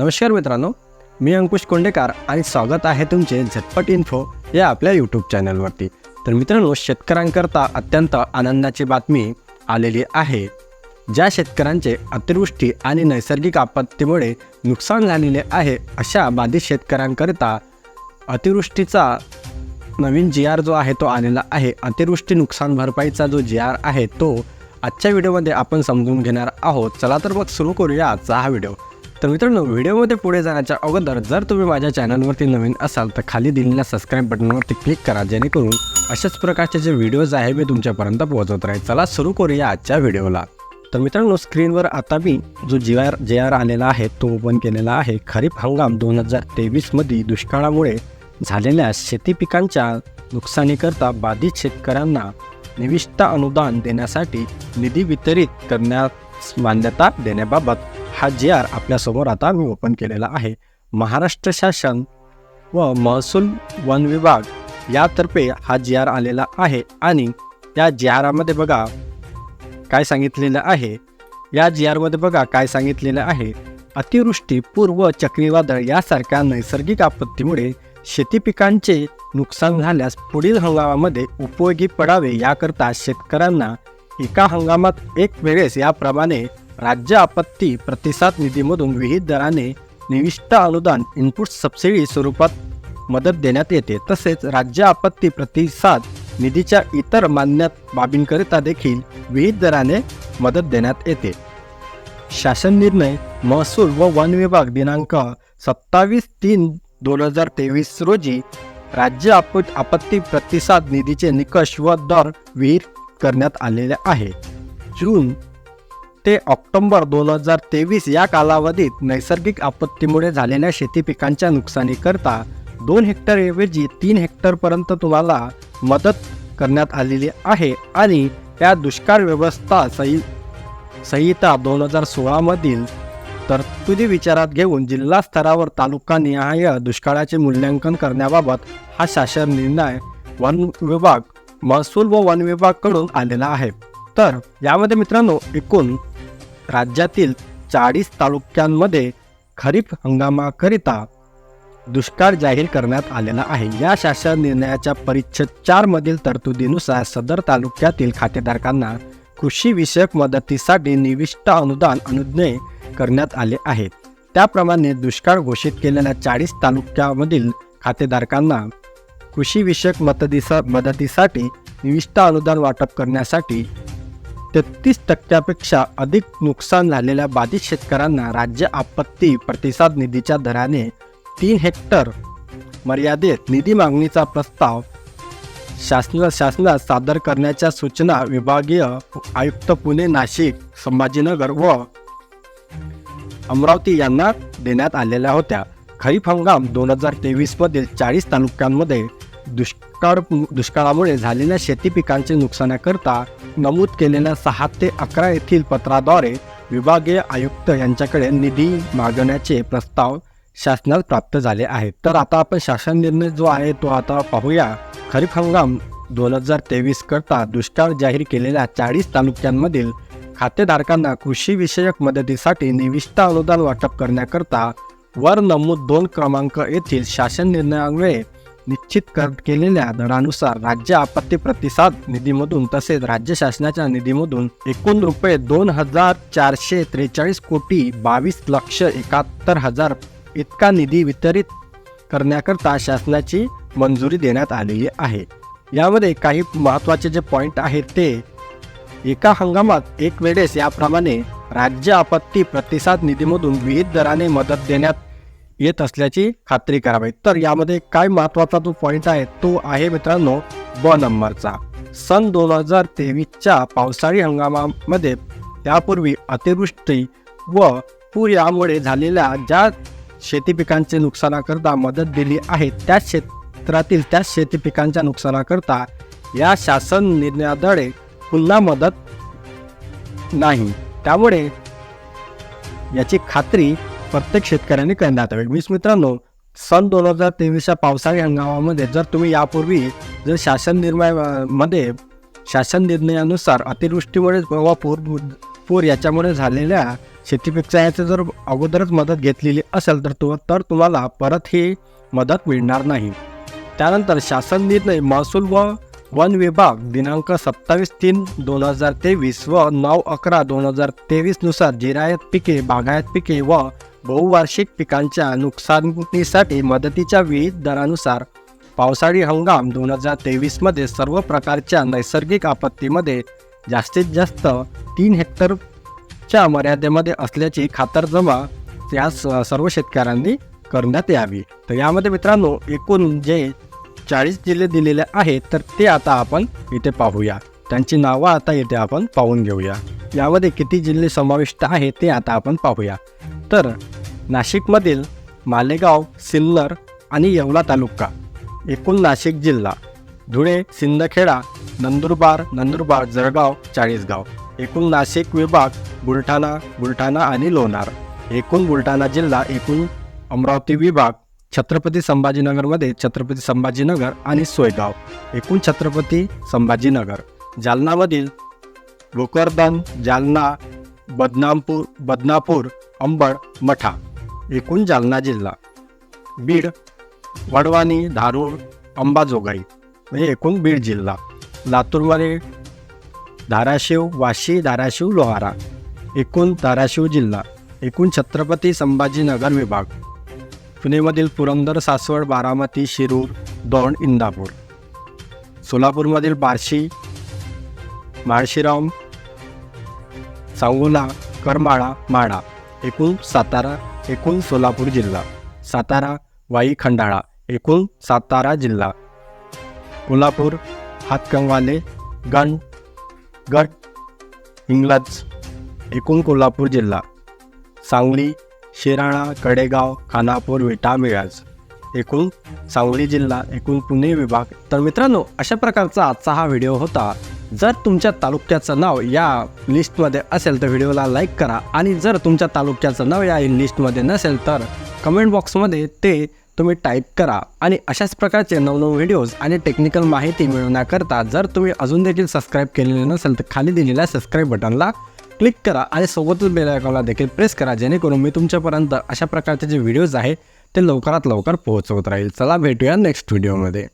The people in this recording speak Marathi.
नमस्कार मित्रांनो मी अंकुश कोंडेकार आणि स्वागत आहे तुमचे झटपट इन्फो या आपल्या यूट्यूब चॅनलवरती तर मित्रांनो शेतकऱ्यांकरता अत्यंत आनंदाची बातमी आलेली आहे. ज्या शेतकऱ्यांचे अतिवृष्टी आणि नैसर्गिक आपत्तीमुळे नुकसान झालेले आहे अशा बाधित शेतकऱ्यांकरिता अतिवृष्टीचा नवीन जी आर जो आहे तो आलेला आहे. अतिवृष्टी नुकसान भरपाईचा जो जी आर आहे तो आजच्या व्हिडिओमध्ये आपण समजून घेणार आहोत. चला तर मग सुरू करूया आजचा हा व्हिडिओ तर मित्रांनो व्हिडिओमध्ये पुढे जाण्याच्या अगोदर जर तुम्ही माझ्या चॅनलवरती नवीन असाल तर खाली दिलेल्या सबस्क्राईब बटनवरती क्लिक करा जेणेकरून अशाच प्रकारचे जे व्हिडिओज आहे मी तुमच्यापर्यंत पोहोचवत राहील. चला सुरू करूया आजच्या व्हिडिओला. तर मित्रांनो स्क्रीनवर आता मी जो जी आर जे आर आलेला आहे तो ओपन केलेला आहे. खरीप हंगाम दोन हजार तेवीसमध्ये दुष्काळामुळे झालेल्या शेती पिकांच्या नुकसानीकरता बाधित शेतकऱ्यांना निविष्ट अनुदान देण्यासाठी निधी वितरित करण्यास मान्यता देण्याबाबत हा जे आर आपल्यासमोर आता मी ओपन केलेला आहे. महाराष्ट्र शासन व महसूल वन विभाग यातर्फे हा जी आर आलेला आहे आणि या जी आरामध्ये बघा काय सांगितलेलं आहे. या जी आरमध्ये बघा काय सांगितलेलं आहे. अतिवृष्टी पूर व चक्रीवादळ यासारख्या नैसर्गिक आपत्तीमुळे शेती पिकांचे नुकसान झाल्यास पुढील हंगामामध्ये उपयोगी पडावे याकरता शेतकऱ्यांना एका हंगामात एक वेळेस याप्रमाणे राज्य आपत्ती प्रतिसाद निधीमधून विहित दराने निविष्ट अनुदान इनपुट सबसिडी स्वरूपात मदत देण्यात येते. तसेच राज्य आपत्ती प्रतिसाद निधीच्या इतर मान्य बाबींकरिता देखील विहित दराने मदत देण्यात येते. शासन निर्णय महसूल व वन विभाग दिनांक सत्तावीस तीन दोन हजार तेवीस रोजी राज्य आप आपत्ती प्रतिसाद निधीचे निकष व दर विहित करण्यात आलेले आहे. जून ते ऑक्टोबर दोन हजार तेवीस या कालावधीत नैसर्गिक आपत्तीमुळे झालेल्या शेती पिकांच्या नुकसानीकरता दोन हेक्टरऐवजी तीन हेक्टरपर्यंत तुम्हाला मदत करण्यात आलेली आहे आणि त्या दुष्काळ व्यवस्था सही संहिता दोन हजार सोळामधील तरतुदी विचारात घेऊन जिल्हा स्तरावर तालुका निहाय दुष्काळाचे मूल्यांकन करण्याबाबत हा शासन निर्णय वन विभाग महसूल व वन विभागकडून आलेला आहे. तर यामध्ये मित्रांनो एकूण राज्यातील चाळीस तालुक्यांमध्ये खरीप हंगामाकरिता दुष्काळ जाहीर करण्यात आलेला आहे. या शासन निर्णयाच्या परिच्छेद चार मधील तरतुदीनुसार सदर तालुक्यातील खातेधारकांना कृषी विषयक मदतीसाठी निविष्ट अनुदान अनुज्ञे करण्यात आले आहेत. त्याप्रमाणे दुष्काळ घोषित केलेल्या चाळीस तालुक्यामधील खातेधारकांना कृषी विषयक मदतीसाठी निविष्ट अनुदान वाटप करण्यासाठी तेहतीस टक्क्यापेक्षा अधिक नुकसान झालेल्या बाधित शेतकऱ्यांना राज्य आपत्ती प्रतिसाद निधीच्या दराने तीन हेक्टर मर्यादेत निधी मागणीचा प्रस्ताव शासन शासनात सादर करण्याच्या सूचना विभागीय आयुक्त पुणे नाशिक संभाजीनगर व अमरावती यांना देण्यात आलेल्या होत्या. खरीप हंगाम दोन हजार तेवीसमधील चाळीस तालुक्यांमध्ये दुष्काळ दुष्काळामुळे झालेल्या शेती पिकांचे नुकसानाकरता नमूद केलेल्या सहा ते अकरा येथील पत्राद्वारे विभागीय आयुक्त यांच्याकडे निधी मागण्याचे प्रस्ताव शासनात प्राप्त झाले आहेत. तर आता आपण शासन निर्णय जो आहे तो आता पाहूया. खरीप हंगाम दोन हजार तेवीस करता दुष्काळ जाहीर केलेल्या चाळीस तालुक्यांमधील खातेधारकांना कृषीविषयक मदतीसाठी निविष्ट अनुदान वाटप करण्याकरता वर नमूद दोन क्रमांक येथील शासन निर्णयामुळे निश्चित कर केलेल्या दरानुसार राज्य आपत्ती प्रतिसाद निधीमधून तसेच राज्य शासनाच्या निधीमधून एकूण रुपये दोन हजार चारशे त्रेचाळीस कोटी बावीस लक्ष एकाहत्तर हजार इतका निधी वितरित करण्याकरता शासनाची मंजुरी देण्यात आलेली आहे. यामध्ये काही महत्त्वाचे जे पॉईंट आहेत ते एका हंगामात एक वेळेस याप्रमाणे राज्य आपत्ती प्रतिसाद निधीमधून विविध दराने मदत देण्यात येत असल्याची खात्री करावी. तर यामध्ये काय महत्त्वाचा जो पॉईंट आहे तो आहे मित्रांनो ब नंबरचा. सन दोन हजार तेवीसच्या पावसाळी हंगामामध्ये त्यापूर्वी अतिवृष्टी व पूर यामुळे झालेल्या ज्या शेती पिकांचे नुकसानाकरता मदत दिली आहे त्या क्षेत्रातील त्या शेती पिकांच्या नुकसानाकरता या शासन निर्णयाद्वारे पुन्हा मदत नाही. त्यामुळे याची खात्री प्रत्येक शेतकऱ्यांनी करण्यात यावी वीस मित्रांनो सन दोन हजार तेवीसच्या पावसाळी हंगामामध्ये जर तुम्ही यापूर्वी जर शासन निर्णयमध्ये शासन निर्णयानुसार अतिवृष्टीमुळे व पूर पूर याच्यामुळे झालेल्या शेतीपेक्षा याचं जर अगोदरच मदत घेतलेली असेल तर तो तर तुम्हाला परत ही मदत मिळणार नाही. त्यानंतर शासन निर्णय महसूल व वन विभाग दिनांक सत्तावीस तीन दोन हजार तेवीस व नऊ अकरा दोन हजार तेवीसनुसार जिरायत पिके बागायत पिके व बहुवार्षिक पिकांच्या नुकसानीसाठी मदतीच्या विविध दरानुसार. पावसाळी हंगाम दोन हजार तेवीसमध्ये सर्व प्रकारच्या नैसर्गिक आपत्तीमध्ये जास्तीत जास्त तीन हेक्टरच्या मर्यादेमध्ये असल्याची खातरजमा या स- सर्व शेतकऱ्यांनी करण्यात यावी. तर यामध्ये मित्रांनो एकूण जे चाळीस जिल्हे दिलेले आहेत तर ते आता आपण इथे पाहूया. त्यांची नावं आता इथे आपण पाहून घेऊया. यामध्ये किती जिल्हे समाविष्ट आहेत ते आता आपण पाहूया. तर नाशिकमधील मालेगाव सिन्नर आणि येवला तालुका. एकूण नाशिक जिल्हा धुळे सिंदखेडा नंदुरबार नंदुरबार जळगाव चाळीसगाव. एकूण नाशिक विभाग बुलढाणा बुलढाणा आणि लोणार. एकूण बुलढाणा जिल्हा एकूण अमरावती विभाग छत्रपती संभाजीनगरमध्ये छत्रपती संभाजीनगर आणि सोयगाव. एकूण छत्रपती संभाजीनगर. जालनामधील भोकरदन जालना बदनामपूर बदनापूर अंबड मठा. एकूण जालना जिल्हा. बीड वडवानी धारूर अंबाजोगाई म्हणजे एकूण बीड जिल्हा. लातूरमध्ये धाराशिव वाशी धाराशिव लोहारा एकूण धाराशिव जिल्हा. एकूण छत्रपती संभाजीनगर विभाग. पुणेमधील पुरंदर सासवड बारामती शिरूर दौंड इंदापूर. सोलापूरमधील बार्शी माळशिराम सांगोला करमाळा माडा एकूण सातारा एकूण सोलापूर जिल्हा. सातारा वाई खंडाळा एकूण सातारा जिल्हा. कोल्हापूर हातकंगवाले गण गट इंग्लज एकूण कोल्हापूर जिल्हा. सांगली शिराळा कडेगाव खानापूर विटा मिळाज एकूण सांगली जिल्हा एकूण पुणे विभाग. तर मित्रांनो अशा प्रकारचा आजचा हा व्हिडिओ होता. जर तुमच्या तालुक्याचं नाव या लिस्टमध्ये असेल तर व्हिडिओला लाईक करा. आणि जर तुमच्या तालुक्याचं नाव या लिस्टमध्ये नसेल तर कमेंट बॉक्समध्ये ते तुम्ही टाईप करा. आणि अशाच प्रकारचे नवनव व्हिडिओज आणि टेक्निकल माहिती मिळवण्याकरता जर तुम्ही अजून देखील सबस्क्राईब केलेले नसेल तर खाली दिलेल्या सबस्क्राईब बटनला क्लिक करा आणि सोबतच बेल आयकॉनला देखील प्रेस करा जेणेकरून मी तुमच्यापर्यंत अशा प्रकारचे जे व्हिडिओज आहे ते लवकरात लवकर पोहोचवत राहील. चला भेटूया नेक्स्ट व्हिडिओमध्ये